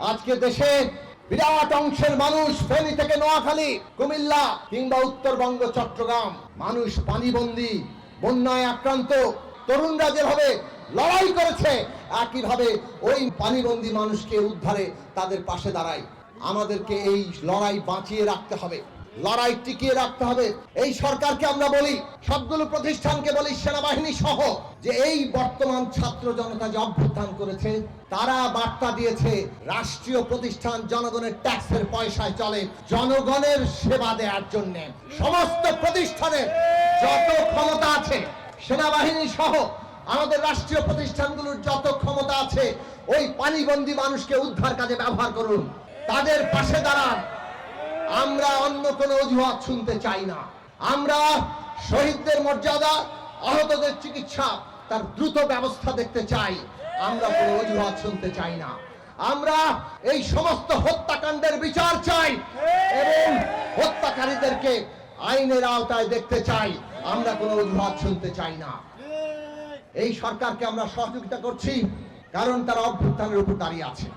আজকে দেশে বিরাট অংশের মানুষ ফেনী থেকে নোয়াখালী, কুমিল্লা কিংবা উত্তরবঙ্গ, চট্টগ্রাম। মানুষ পানিবন্দী, বন্যায় আক্রান্ত, তরুণরা যেভাবে লড়াই করেছে, একইভাবে ওই পানিবন্দী মানুষকে উদ্ধারে তাদের পাশে দাঁড়ায়। আমাদেরকে এই লড়াই বাঁচিয়ে রাখতে হবে। লড়াই টিকিয়ে রাখতে হবে। এই সরকারকে আমরা বলি, সবগুলো প্রতিষ্ঠানকে বলি, সেনাবাহিনী সহ, যে এই বর্তমান ছাত্র জনতা যে অভ্যুত্থান করেছে, তারা বার্তা দিয়েছে, রাষ্ট্রীয় প্রতিষ্ঠান জনগণের ট্যাক্সের পয়সায় চলে, জনগণের সেবা দেওয়ার জন্য। সমস্ত প্রতিষ্ঠানের যত ক্ষমতা আছে, সেনাবাহিনী সহ, আমাদের রাষ্ট্রীয় প্রতিষ্ঠানগুলোর যত ক্ষমতা আছে, ওই পানিবন্দী মানুষকে উদ্ধার কাজে ব্যবহার করুন। তাদের পাশে দাঁড়ান। আমরা অন্য কোনো অজুহাত শুনতে চাই না। আমরা শহীদদের মর্যাদা, আহতদের চিকিৎসা, তার দ্রুত ব্যবস্থা দেখতে চাই। আমরা কোনো অজুহাত শুনতে চাই না। আমরা এই সমস্ত হত্যাকাণ্ডের বিচার চাই এবং হত্যাকারীদেরকে আইনের আওতায় দেখতে চাই। আমরা কোনো অজুহাত শুনতে চাই না। এই সরকারকে আমরা সহযোগিতা করছি, কারণ তারা অভ্যুত্থানের উপর দাঁড়িয়ে আছে।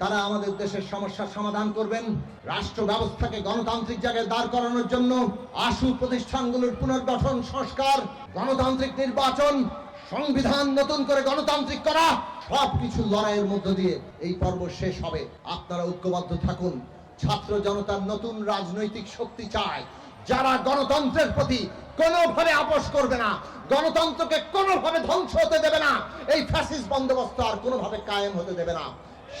তারা আমাদের দেশের সমস্যার সমাধান করবেন। রাষ্ট্র ব্যবস্থাকে গণতান্ত্রিক জায়গায় দাঁড় করানোর জন্য আশু প্রতিষ্ঠানগুলোর পুনর্গঠন, সংস্কার, গণতান্ত্রিক নির্বাচন, সংবিধান নতুন করে গণতান্ত্রিক করা, সবকিছু লড়াইয়ের মধ্য দিয়ে এই পর্ব শেষ হবে। আপনারা ঐক্যবদ্ধ থাকুন। ছাত্র জনতার নতুন রাজনৈতিক শক্তি চায়। যারা গণতন্ত্রের প্রতি কোনোভাবে আপোষ করবে না, গণতন্ত্রকে কোনোভাবে ধ্বংস হতে দেবে না, এই ফ্যাসিস বন্দোবস্ত আর কোনোভাবে কায়েম হতে দেবে না।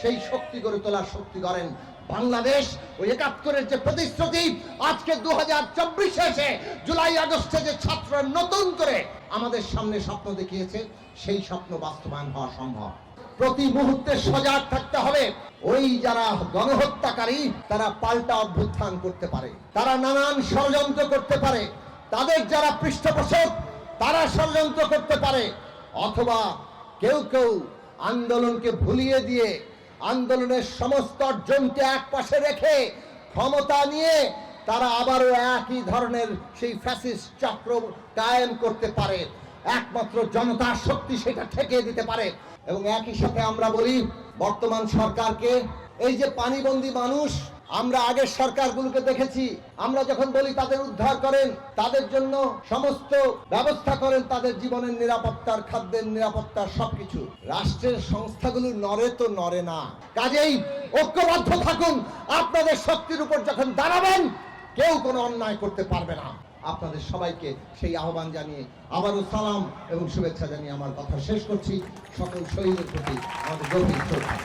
সেই শক্তি গড়ে তোলার শক্তি করেন বাংলাদেশ। ওই একাত্তরের যে প্রতিশ্রুতি, আজকে দু হাজার চব্বিশে এসে জুলাই আগস্টে যে ছাত্ররা নতুন করে আমাদের সামনে স্বপ্ন দেখিয়েছে, সেই স্বপ্ন বাস্তবায়ন হওয়া সম্ভব। প্রতি মুহূর্তে সজাগ থাকতে হবে। ওই যারা গণহত্যাকারী, তারা পাল্টা অভ্যুত্থান করতে পারে। তারা নানান ষড়যন্ত্র করতে পারে। তাদের যারা পৃষ্ঠপোষক, তারা ষড়যন্ত্র করতে পারে। অথবা কেউ কেউ আন্দোলনকে ভুলিয়ে দিয়ে আন্দোলনের সমস্ত অর্জনকে এক পাশে রেখে ক্ষমতা নিয়ে তারা আবারও একই ধরনের সেই ফ্যাসিস চক্র কায়েম করতে পারে। একমাত্র জনতার শক্তি সেটা ঠেকে দিতে পারে। এবং একই সাথে আমরা বলি, বর্তমান সরকারকে এই যে পানিবন্দী মানুষ আমরা আগের সরকারগুলোকে দেখেছি। আমরা যখন বলি তাদের উদ্ধার করেন, তাদের জন্য সমস্ত ব্যবস্থা করেন, তাদের জীবনের নিরাপত্তার, খাদ্যের নিরাপত্তার সবকিছু। রাষ্ট্রের সংস্থাগুলো নড়ে তো নড়ে না। কাজেই ঐক্যবদ্ধ থাকুন। আপনাদের শক্তির উপর যখন দাঁড়াবেন, কেউ কোনো অন্যায় করতে পারবে না। আপনাদের সবাইকে সেই আহ্বান জানিয়ে আবারও সালাম এবং শুভেচ্ছা জানিয়ে আমার কথা শেষ করছি। সকল শহীদের প্রতি আমাদের গভীর শ্রদ্ধা।